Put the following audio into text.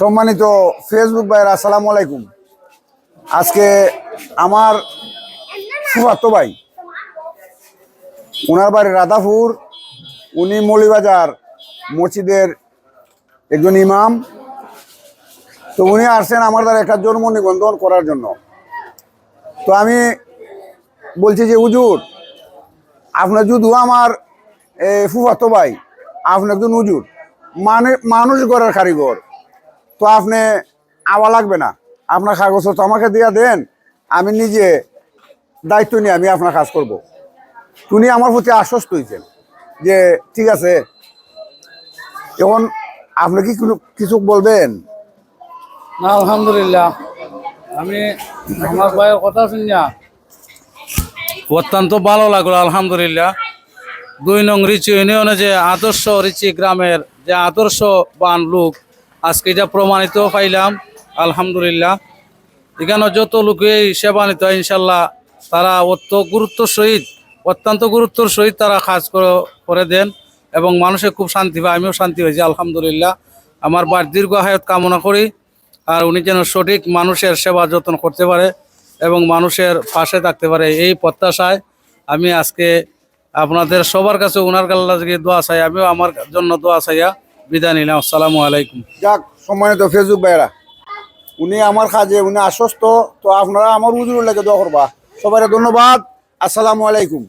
সম্মানিত ফেসবুক ভাইয়ের, আসসালামু আলাইকুম। আজকে আমার সুভাত ভাই, ওনার বাড়ি রাধাপুর, উনি মৌলিবাজার মসজিদের একজন ইমাম। তো উনি আসছেন আমার দ্বারা একটা জন্ম নিবন্ধন করার জন্য। তো আমি বলছি যে, হুজুর, আপনার যদি আমার ফুফাতো ভাই আপনি একজন হুজুর। মানে মানুষ গড়ার কারিগর। তো আপনি আওয়া লাগবে না। আপনার কাগজ তো আমাকে দিয়ে দেন, আমি নিজে দায়িত্ব নিয়ে আমি আপনার কাজ করব। উনি আমার প্রতি আশ্বস্ত হয়েছেন যে, ঠিক আছে, এখন আপনি কি কিছু বলবেন? না, আলহামদুলিল্লাহ। আমি, আমার ভাইয়ের কথা শুনিয়া অত্যন্ত ভালো লাগল, আলহামদুলিল্লাহ। দুই নং রিচি ইউনিয়নে যে আদর্শ রিচি গ্রামের যে আদর্শবান লোক আজকে এটা প্রমাণিত পাইলাম, আলহামদুলিল্লাহ। এখানে যত লোকেই সেবা নিত ইনশাল্লাহ তারা অত গুরুত্ব সহিত, অত্যন্ত গুরুত্বর সহিত তারা কাজ করে- দেন এবং মানুষে খুব শান্তি পায়। আমিও শান্তি হয়েছি, আলহামদুলিল্লাহ। আমার বার দীর্ঘ হায়াত কামনা করি আর উনি যেন সঠিক মানুষের সেবা যত্ন করতে পারে এবং মানুষের পাশে থাকতে পারে এই প্রত্যাশায় আমি আজকে আপনাদের সবার কাছে ওনার কাছে দোয়া চাই, আমিও আমার জন্য দোয়া চাইয়া বিদায় নিলাম, আসসালামু আলাইকুম। যাক, সম্মানিত ফেসবুক ভাইরা উনি আমার কাজে, উনি আশ্বস্ত, তো আপনারা আমার উজুর লাগে দোয়া করবা। সবাই ধন্যবাদ, আসসালামু আলাইকুম।